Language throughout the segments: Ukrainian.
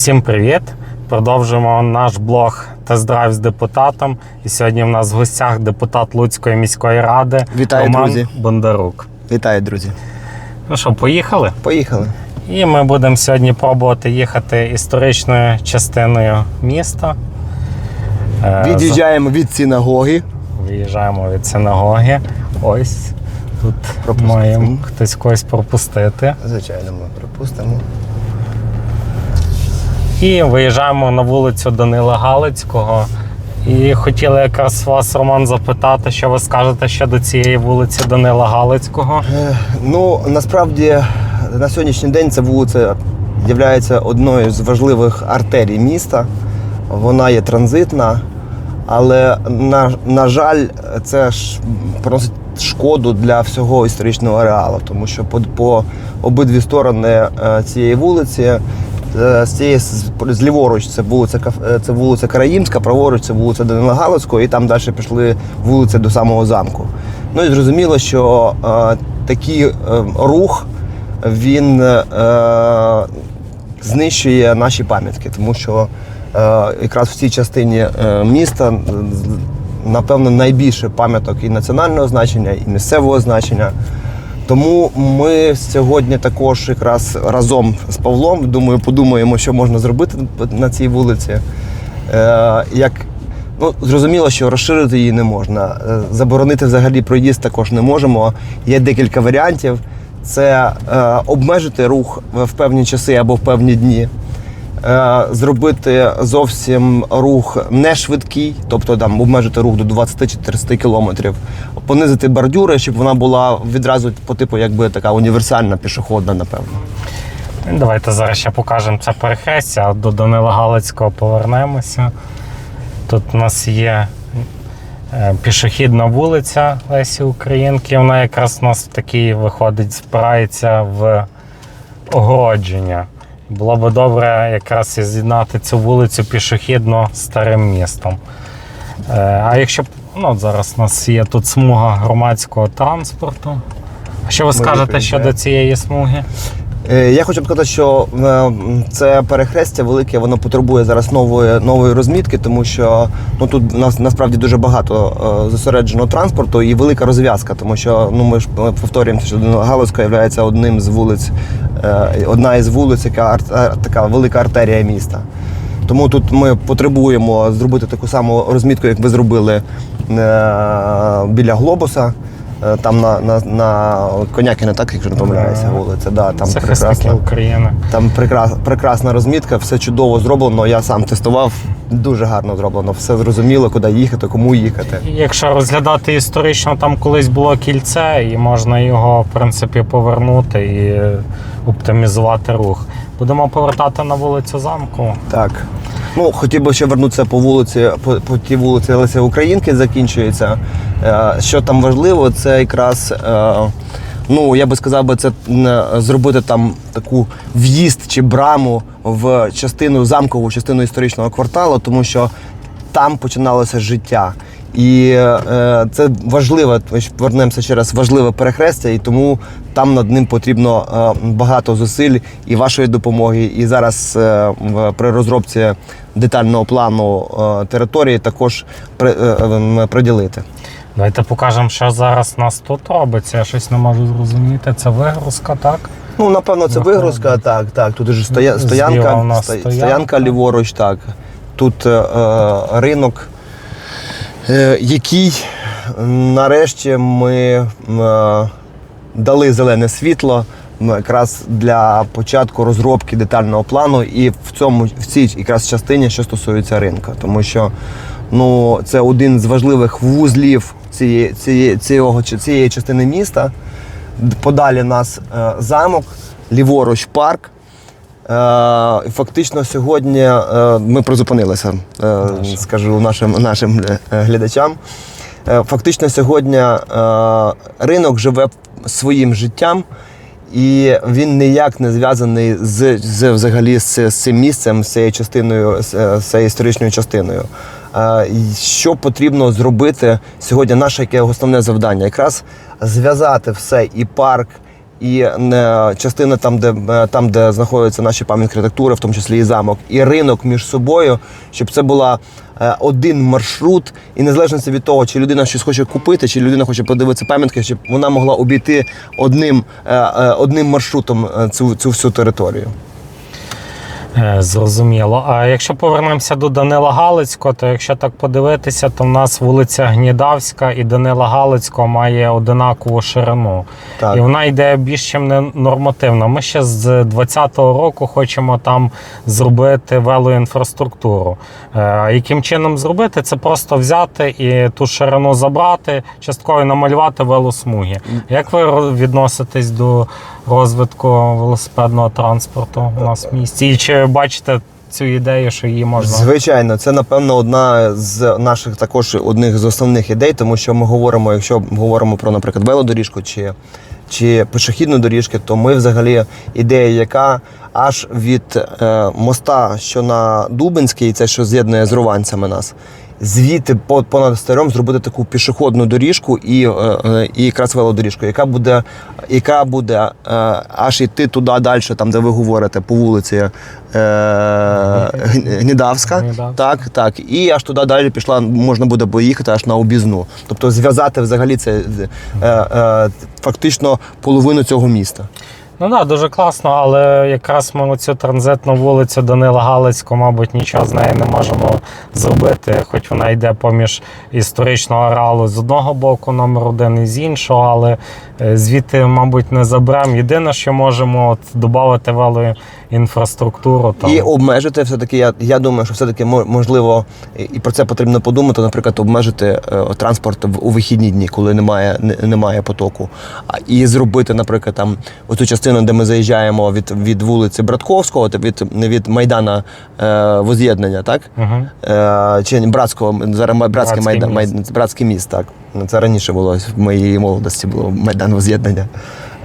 Всім привіт! Продовжуємо наш блог Тест-драйв з депутатом. І сьогодні в нас в гостях депутат Луцької міської ради Вітаю, Роман друзі. Бондарук. Вітаю, друзі. Ну що, поїхали? Поїхали. І ми будемо сьогодні пробувати їхати історичною частиною міста. Е, Від'їжджаємо від синагоги. Виїжджаємо від синагоги. Ось тут Пропустимо. маємо хтось когось пропустити. Звичайно, ми пропустимо. І виїжджаємо на вулицю Данила Галицького. І хотіли якраз вас, Роман, запитати, що ви скажете щодо цієї вулиці Данила Галицького. Е, Ну, насправді, на сьогоднішній день ця вулиця є одною з важливих артерій міста. Вона є транзитна, але, на, на жаль, це ж приносить шкоду для всього історичного ареалу, тому що по, по обидві сторони е, цієї вулиці. Е, З цієї з- ліворуч це вулиця е, це вулиця Караїмська, праворуч це вулиця Данилагалицького, і там далі пішли вулиці до самого замку. Ну і зрозуміло, що е, такий е, рух він е, знищує наші пам'ятки, тому що е, якраз в цій частині е, міста напевно найбільше пам'яток і національного значення, і місцевого значення. Тому ми сьогодні також якраз разом з Павлом думаю, подумаємо, що можна зробити на цій вулиці. Е, як Ну, зрозуміло, що розширити її не можна. Е, Заборонити взагалі проїзд також не можемо. Є декілька варіантів. Це е, обмежити рух в певні часи або в певні дні. Е, зробити зовсім рух не швидкий, тобто там обмежити рух до 20 чи 30 кілометрів, понизити бордюри, щоб вона була відразу по типу, якби така універсальна пішохідна, напевно. Давайте зараз ще покажемо це перехрестя, до Данила Галицького повернемося. Тут у нас є е, пішохідна вулиця Лесі Українки. Вона якраз у нас в виходить, спирається в огородження. Було би добре якраз і з'єднати цю вулицю пішохідно старим містом. Е, А якщо ну, зараз у нас є тут смуга громадського транспорту. Що ви скажете щодо цієї смуги? Е, Я хочу сказати, що е, це перехрестя велике, воно потребує зараз нової нової розмітки, тому що ну тут нас насправді дуже багато е, зосереджено транспорту і велика розв'язка, тому що ну ми ж повторюємося, що Галузька є одним з вулиць, одна із вулиць, яка така велика артерія міста. Тому тут ми потребуємо зробити таку саму розмітку, як ви зробили біля глобуса. Е, Там на, на, на Конякіна, так, якщо не помиляюся, вулиця. Да, там Захисники прекрасна, України. там прекрас, прекрасна розмітка, все чудово зроблено. Я сам тестував, дуже гарно зроблено. Все зрозуміло, куди їхати, кому їхати. Якщо розглядати історично, там колись було кільце, і можна його в принципі повернути і е, оптимізувати рух. Будемо повертати на вулицю замку. Так. Ну, хотів би ще вернутися по вулиці, по, по тій вулиці Лесі Українки закінчується. Е, Що там важливо, це якраз, е, ну я би сказав, би, це е, зробити там таку в'їзд чи браму в частину замкову частину історичного кварталу, тому що там починалося життя. І е, це важливе, повернемося ще раз, важливе перехрестя, і тому там над ним потрібно е, багато зусиль і вашої допомоги. І зараз е, в, при розробці детального плану е, території також при, е, е, приділити. Давайте покажемо, що зараз нас тут робиться. Я щось не можу зрозуміти. Це вигрузка, так? Ну, напевно, це Виходить. вигрузка, так, так. Тут же стоя, стоянка, стоянка. стоянка ліворуч, так. Тут е, е, ринок, який нарешті ми е, дали зелене світло якраз для початку розробки детального плану і в цьому в цій якраз частині, що стосується ринку. Тому що ну, це один з важливих вузлів цієї, цієї, цього, цієї частини міста. Подалі нас е, замок, ліворуч парк. Е, Фактично сьогодні е, ми призупинилися, е, скажу нашим, нашим глядачам. Фактично сьогодні ринок живе своїм життям, і він ніяк не зв'язаний з, з взагалі з, з цим місцем, з цією частиною, з, з цією історичною частиною. Що потрібно зробити сьогодні? Наше яке основне завдання? Якраз зв'язати все і парк, і частина там, де е, там, де знаходяться наші пам'ятки архітектури, в тому числі і замок, і ринок між собою, щоб це була е, один маршрут, і незалежно від того, чи людина щось хоче купити, чи людина хоче подивитися пам'ятки, щоб вона могла обійти одним, е, одним маршрутом цю, цю всю територію. Е, Зрозуміло. А якщо повернемося до Данила Галицького, то якщо так подивитися, то в нас вулиця Гнідавська і Данила Галицького має одинакову ширину. Так. І вона йде більш чим не нормативно. Ми ще з 2020 року хочемо там зробити велоінфраструктуру. Е, яким чином зробити? Це просто взяти і ту ширину забрати, частково намалювати велосмуги. Як ви відноситесь до розвитку велосипедного транспорту у нас в місті? І чи бачите цю ідею, що її можна? Звичайно, це напевно одна з наших також одних з основних ідей, тому що ми говоримо, якщо говоримо про, наприклад, велодоріжку чи, чи пішохідну доріжку, то ми взагалі ідея, яка аж від е, моста, що на Дубинській, це що з'єднує з Руванцями нас. Звідти по- понад старом зробити таку пішохідну доріжку і, е, е, і якраз велодоріжку, яка буде, яка буде е, аж йти туди далі, там де ви говорите, по вулиці е, Гнідавська. Гнідавська. Так, так. І аж туди далі пішла, можна буде поїхати аж на обізну. Тобто зв'язати взагалі це е, е, фактично половину цього міста. Ну так, да, дуже класно, але якраз ми оцю транзитну вулицю Данила Галицького, мабуть, нічого з нею не можемо зробити, хоч вона йде поміж історичного ареалу з одного боку, номер один і з іншого, але е, звідти, мабуть, не заберемо. Єдине, що можемо от, додати велоінфраструктуру. Там. І обмежити все-таки, я, я думаю, що все-таки можливо, і- про це потрібно подумати, наприклад, обмежити е, транспорт у вихідні дні, коли немає, не- немає потоку. І зробити, наприклад, там оцю частину, де ми заїжджаємо від, від вулиці Братковського, від, від Майдана е, воз'єднання, так? Угу. Е, чи братського зараз братський Братський майдан, міст. майдан, братський міст, так. Ну, Це раніше було в моїй молодості було майдан воз'єднання.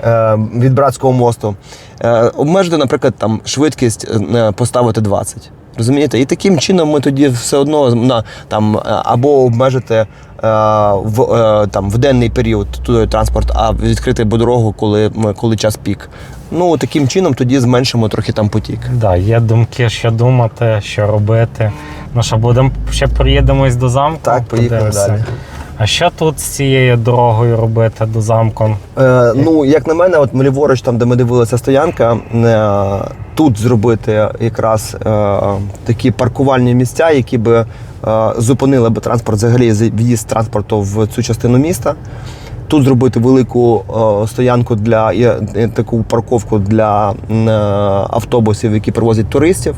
Е, від братського мосту. Е, обмежити, наприклад, там швидкість е, поставити 20. Розумієте? І таким чином ми тоді все одно на, там, або обмежити в, е, там, в денний період туди транспорт, а відкрити дорогу, коли, коли час пік. Ну, таким чином тоді зменшимо трохи там потік. Да, є думки, що думати, що робити. Ну що, будемо ще приїдемось до замку. Так, поїхали далі. А що тут з цією дорогою робити до замку? Е, ну, як на мене, от ліворуч, там, де ми дивилися стоянка, е, тут зробити якраз е, такі паркувальні місця, які би е, зупинили би транспорт, взагалі в'їзд транспорту в цю частину міста. Тут зробити велику е, стоянку для е, таку парковку для е, автобусів, які привозять туристів.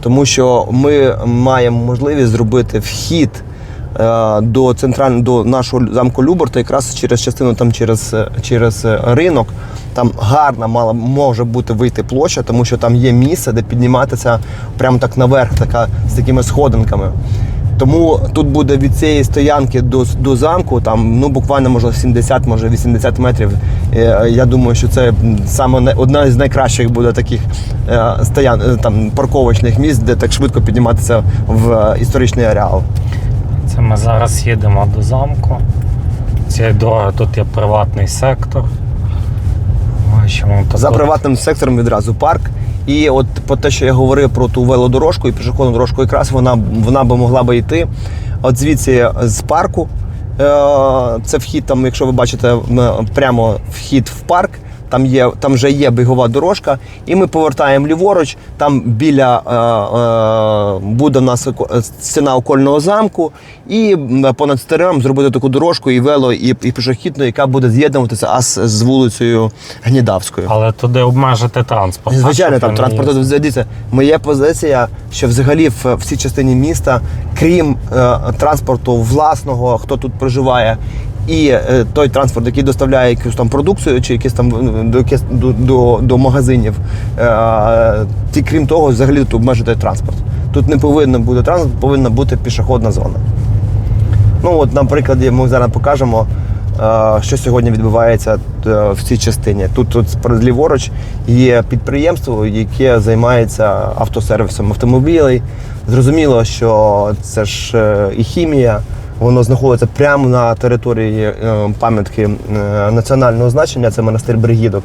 Тому що ми маємо можливість зробити вхід до центрального до нашого замку Люборта, якраз через частину там через, е, через е, ринок. Там гарна мала може бути вийти площа, тому що там є місце, де підніматися прямо так наверх, така з такими сходинками. Тому тут буде від цієї стоянки до, до замку, там ну буквально може 70, може 80 метрів. Е, Я думаю, що це саме одна з найкращих буде таких е, стоян е, там парковочних місць, де так швидко підніматися в е, історичний ареал. Це ми зараз їдемо до замку. Цієї дороги тут є приватний сектор. Бачимо, тут За приватним сектором відразу парк. І от по те, що я говорив про ту велодорожку і пішохідну дорожку, якраз вона, вона би могла би йти. От звідси з парку. е, Це вхід, там, якщо ви бачите, прямо вхід в парк. Там є, там вже є бігова дорожка, і ми повертаємо ліворуч. Там біля е, е, буде в нас стіна окольного замку, і понад старем зробити таку дорожку і вело, і, і пішохідну, яка буде з'єднуватися аж з вулицею Гнідавською. Але туди обмежити транспорт. Звичайно, там транспорт дивіться. Моя позиція, що взагалі в, в цій частині міста, крім е, транспорту власного, хто тут проживає, і е, той транспорт, який доставляє якусь там продукцію чи якісь там ну, до, до, до, магазинів, е, ті, крім того, взагалі тут обмежити транспорт. Тут не повинно бути транспорт, повинна бути пішохідна зона. Ну, от, наприклад, ми зараз покажемо, е, що сьогодні відбувається в цій частині. Тут, тут ліворуч є підприємство, яке займається автосервісом автомобілей. Зрозуміло, що це ж і хімія, Воно знаходиться прямо на території е, пам'ятки е, національного значення, це монастир Бригідок.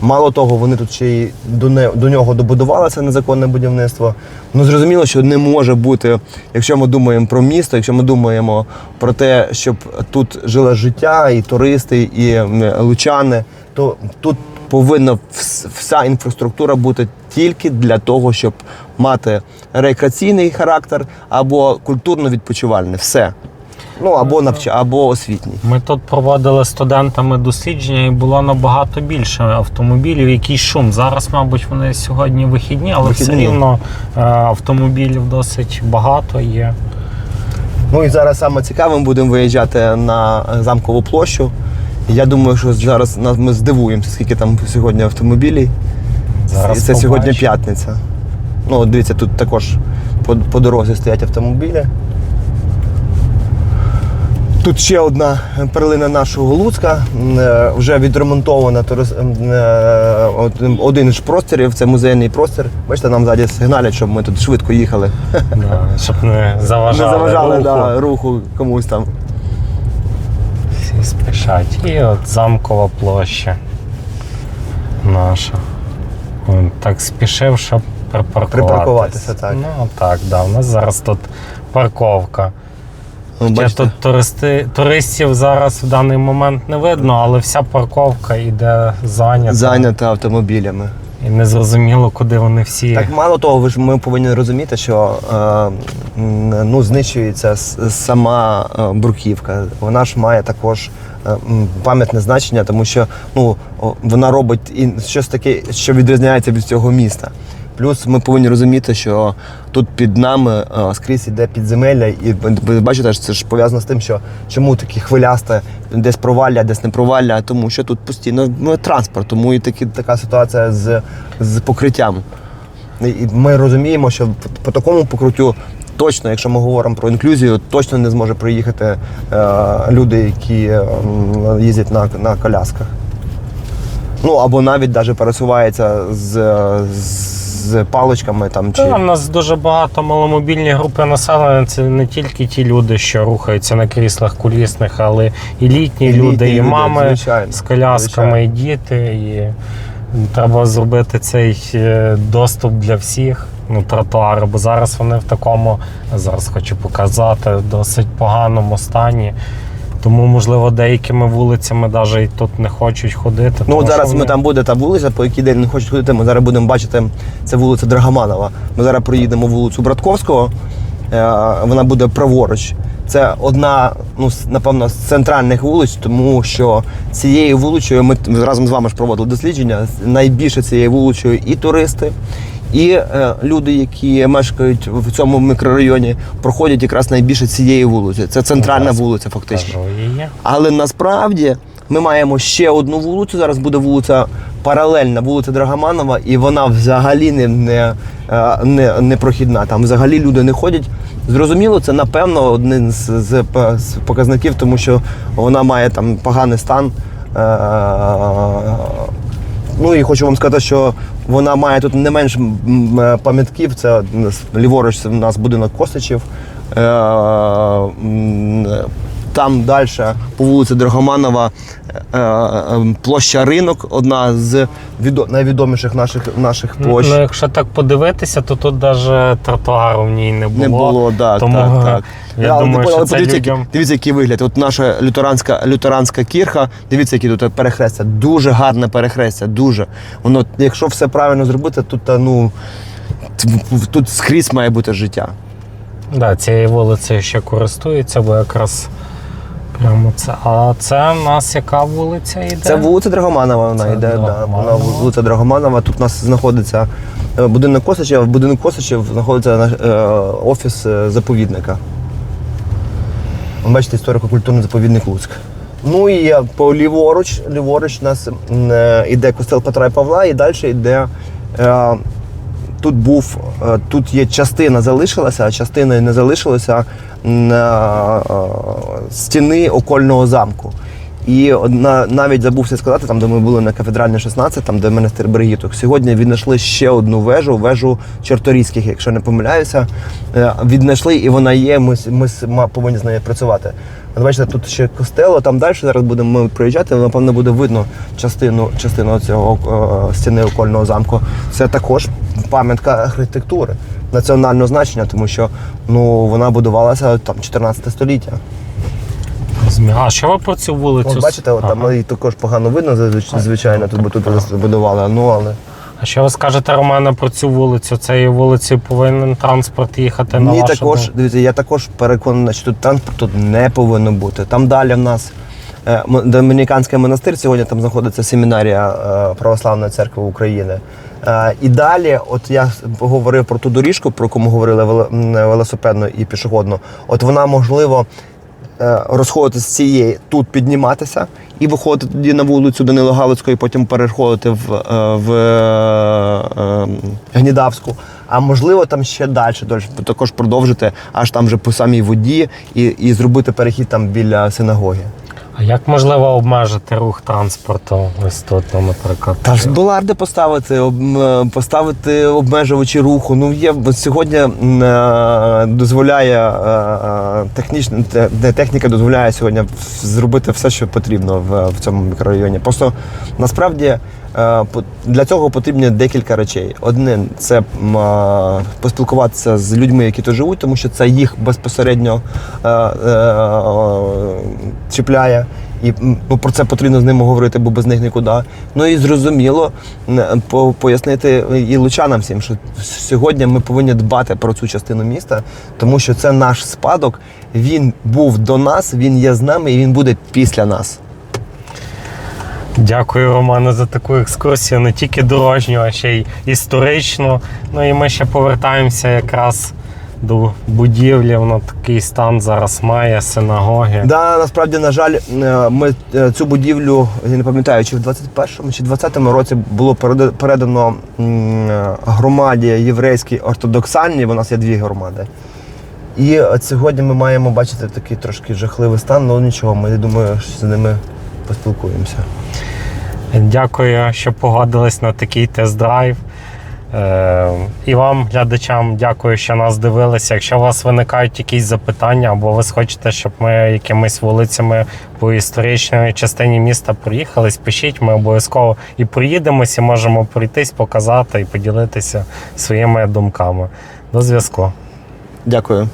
Мало того, вони тут ще й до, не, до нього добудувалося незаконне будівництво. Ну зрозуміло, що не може бути, якщо ми думаємо про місто, якщо ми думаємо про те, щоб тут жило життя, і туристи, і лучани, то тут повинна вся інфраструктура бути тільки для того, щоб мати рекреаційний характер або культурно-відпочивальний. Все. Ну або навча, або освітній. Ми тут проводили студентами дослідження і було набагато більше автомобілів, якийсь шум. Зараз, мабуть, вони сьогодні вихідні, але все Вихідні. рівно е, автомобілів досить багато є. Ну і зараз саме цікаве, ми будемо виїжджати на замкову площу. Я думаю, що зараз ми здивуємося, скільки там сьогодні автомобілів. Зараз це сьогодні п'ятниця. Ну, дивіться, тут також по, по дорозі стоять автомобілі. Тут ще одна перлина нашого Луцька, е, вже відремонтована е, один з просторів, це музейний простір. Бачите, нам ззаді сигналять, щоб ми тут швидко їхали. Да, щоб не Не заважали, заважали руху. Да, руху комусь там. Всі спішать. І от замкова площа наша. Він так спішив, щоб припаркуватися. Припаркуватися, так. Ну так, да. У нас зараз тут парковка. Ну, бачите? тут туристи, туристів зараз в даний момент не видно, але вся парковка йде зайнята. Зайнята автомобілями. І незрозуміло, куди вони всі. Так мало того, ви ж ми повинні розуміти, що е, ну, знищується сама е, бруківка. Вона ж має також е, пам'ятне значення, тому що ну, вона робить щось таке, що відрізняється від цього міста. Плюс ми повинні розуміти, що тут під нами е, скрізь іде підземелля, і ви- бачите, що це ж пов'язано з тим, що чому такі хвилясте, десь провалля, десь не провалля, тому що тут постійно ну, транспорт, тому і такі, така ситуація з, з покриттям. І ми розуміємо, що по, такому покриттю точно, якщо ми говоримо про інклюзію, точно не зможе приїхати е, люди, які е, їздять на, на колясках. Ну або навіть даже пересуваються з, з паличками там чи. Та, у нас дуже багато маломобільні групи населення. Це не тільки ті люди, що рухаються на кріслах колісних, але і літні, І люди, літні і люди, мами звичайно, з колясками, звичайно. і діти. І треба зробити цей е, доступ для всіх. Ну, тротуари, бо зараз вони в такому, зараз хочу показати, досить поганому стані. Тому, можливо, деякими вулицями навіть тут не хочуть ходити. Ну тому от зараз ми вони- там буде та вулиця, по якій день не хочуть ходити. Ми зараз будемо бачити, це вулиця Драгоманова. Ми зараз проїдемо вулицю Братковського. е, Вона буде праворуч. Це одна, ну напевно, з центральних вулиць, тому що цією вулицею ми разом з вами ж проводили дослідження. Найбільше цією вулицею і туристи, і е, люди, які мешкають в цьому мікрорайоні, проходять якраз найбільше цією вулицею. Це центральна вулиця, фактично. Але насправді ми маємо ще одну вулицю. Зараз буде вулиця паралельна, вулиця Драгоманова, і вона взагалі не, не, е, не, не прохідна. Там взагалі люди не ходять. Зрозуміло, це напевно один з, з, з показників, тому що вона має там поганий стан. Е, Ну і хочу вам сказати, що вона має тут не менш е, пам'ятків. Це ліворуч у нас будинок Косичів. Там далі по вулиці Драгоманова е, е, площа ринок, одна з найвідоміших наших, наших площ. Ну, якщо так подивитися, то тут навіть тротуару в ній не було. Не було, так, Тому так, так. я Але думаю, що це подивіться, людям- дивіться, який вигляд. От наша лютеранська, лютеранська кірха, дивіться, які тут перехрестя. Дуже гарне перехрестя, дуже. Воно, якщо все правильно зробити, тут, ну, тут скрізь має бути життя. Да, цією вулицею ще користуються, бо якраз прямо це. А це в нас яка вулиця йде? Це вулиця Драгоманова, вона Це йде. Да, вона вулиця Драгоманова. Тут у нас знаходиться е, будинок Косача, в будинку Косачів знаходиться наш, е, офіс е, заповідника. Ви Бачите, історико-культурний заповідник Луцьк. Ну і по ліворуч, ліворуч у нас е, іде костел Петра і Павла, і далі йде. Е, Тут був, тут є частина залишилася, а частина не залишилася е, стіни окольного замку. І одна, навіть забувся сказати, там, де ми були на кафедральній 16, там, де монастир Бригіток. Сьогодні віднайшли ще одну вежу, вежу Чорторізьких, якщо не помиляюся. Е, Віднайшли, і вона є. Ми, с- ми повинні з нею працювати. Бачите, тут ще костело, там далі зараз будемо ми проїжджати, напевно, буде видно частину, частину цього е, стіни окольного замку. Це також пам'ятка архітектури національного значення, тому що ну, вона будувалася там 14 століття. А що ви про цю вулицю? От бачите, от, там Ага. і також погано видно, зазвич- звичайно, тут бо тут будували. Ну але А що ви скажете, Романе, про цю вулицю? Цією вулицею повинен транспорт їхати на ні, вашу також дивіться, я також переконаний, що тут транспорту не повинно бути. Там далі в нас Домініканський монастир. Сьогодні там знаходиться семінарія е, Православної церкви України. Е, І далі, от я говорив про ту доріжку, про ми говорили вело- велосипедну і пішохідну. От вона можливо. е, Розходити з цієї тут підніматися і виходити тоді на вулицю Данило Галицького, і потім переходити в, е, в е, е, Гнідавську. А можливо, там ще далі, також продовжити аж там вже по самій воді і, і зробити перехід там біля синагоги. Як можливо обмежити рух транспорту ось тут, наприклад? Та ж доларди поставити, об- поставити обмежувачі руху. Ну є сьогодні м, е, дозволяє е, е, технічна те- де техніка дозволяє сьогодні зробити все, що потрібно в, в цьому мікрорайоні. Просто насправді е, для цього потрібні декілька речей. Одне це е, поспілкуватися з людьми, які тут живуть, тому що це їх безпосередньо е, е, чіпляє. І ну, про це потрібно з ними говорити, бо без них нікуди. Ну і зрозуміло пояснити і лучанам всім, що сьогодні ми повинні дбати про цю частину міста, тому що це наш спадок. Він був до нас, він є з нами і він буде після нас. Дякую, Романе, за таку екскурсію, не тільки дорожню, а ще й історичну. Ну і ми ще повертаємося якраз до будівлі. Воно такий стан зараз має, синагоги. Да, насправді, на жаль, е, ми е, цю будівлю, я не пам'ятаю, чи в 21-му, чи 20-му році було передано е, громаді єврейській ортодоксальній, бо у нас є дві громади. І от сьогодні ми маємо бачити такий трошки жахливий стан, але нічого, ми я думаю, що з ними поспілкуємося. Дякую, що погодились на такий тест-драйв. Е, і вам, глядачам, дякую, що нас дивилися. Якщо у вас виникають якісь запитання, або ви хочете, щоб ми якимись вулицями по історичній частині міста проїхались, пишіть, ми обов'язково і проїдемось, і можемо пройтись, показати і поділитися своїми думками. До зв'язку. Дякую.